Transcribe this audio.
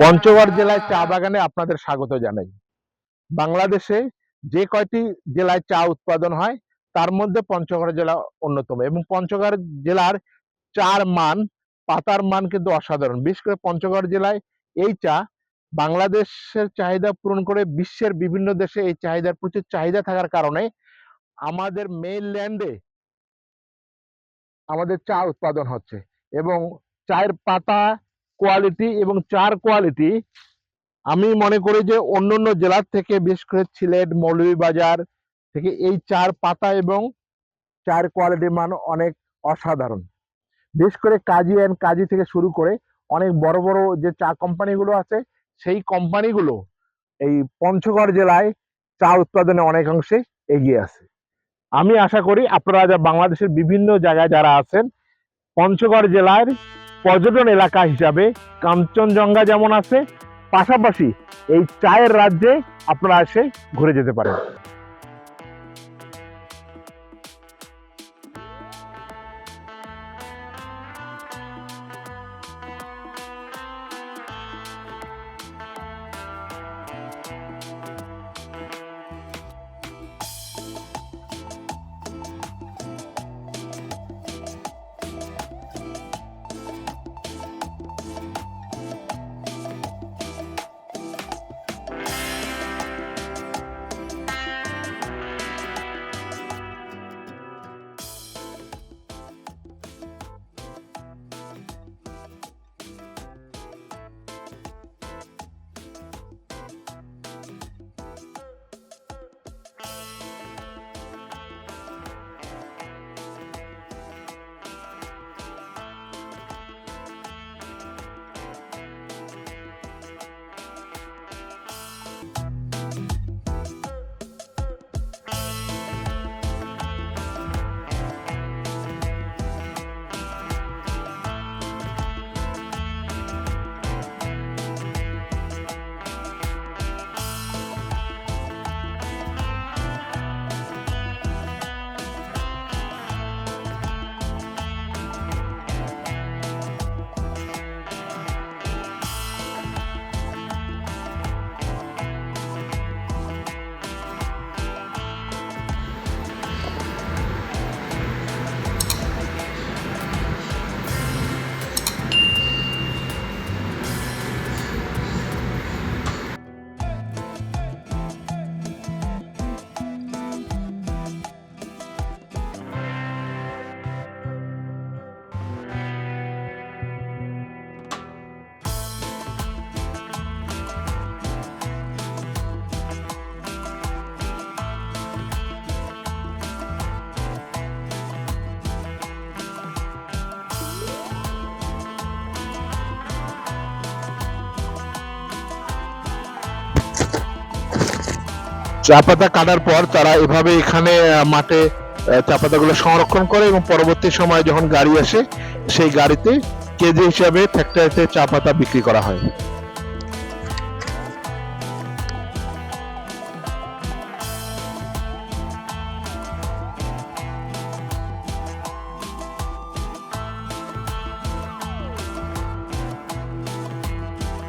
পঞ্চগড় জেলায় চা বাগানে আপনাদের স্বাগত জানাই। বাংলাদেশে যে কয়টি জেলায় চা উৎপাদন হয়, তার মধ্যে পঞ্চগড় জেলা অন্যতম এবং পঞ্চগড় জেলার চার মান, পাতার মান কিন্তু অসাধারণ। বিশেষ করে পঞ্চগড় জেলায় এই চা বাংলাদেশের চাহিদা পূরণ করে বিশ্বের বিভিন্ন দেশে এই চাহিদার প্রচুর চাহিদা থাকার কারণে আমাদের মেইনল্যান্ডে আমাদের চা উৎপাদন হচ্ছে এবং চায়ের পাতা কোয়ালিটি এবং চার কোয়ালিটি আমি মনে করি যে অন্য অন্য জেলার থেকে বিশেষ করে সিলেট, মৌলভীবাজার থেকে এই চার পাতা এবং চার কোয়ালিটির মান অনেক অসাধারণ। বিশেষ করে কাজী অ্যান্ড কাজী থেকে শুরু করে অনেক বড় বড় যে চা কোম্পানিগুলো আছে, সেই কোম্পানিগুলো এই পঞ্চগড় জেলায় চা উৎপাদনে অনেকাংশে এগিয়ে আছে। আমি আশা করি আপনারা যা বাংলাদেশের বিভিন্ন জায়গায় যারা আছেন, পঞ্চগড় জেলার পর্যটন এলাকা হিসাবে কাঞ্চনজঙ্ঘা যেমন আছে, পাশাপাশি এই চায়ের রাজ্যে আপনারা এসে ঘুরে যেতে পারেন। চা পাতা কাটার পর তারা এভাবে এখানে মাঠে চা পাতাগুলো সংরক্ষণ করে এবং পরবর্তী সময়ে যখন গাড়ি আসে, সেই গাড়িতে কেজি হিসাবে ফ্যাক্টরিতে চা পাতা বিক্রি করা হয়।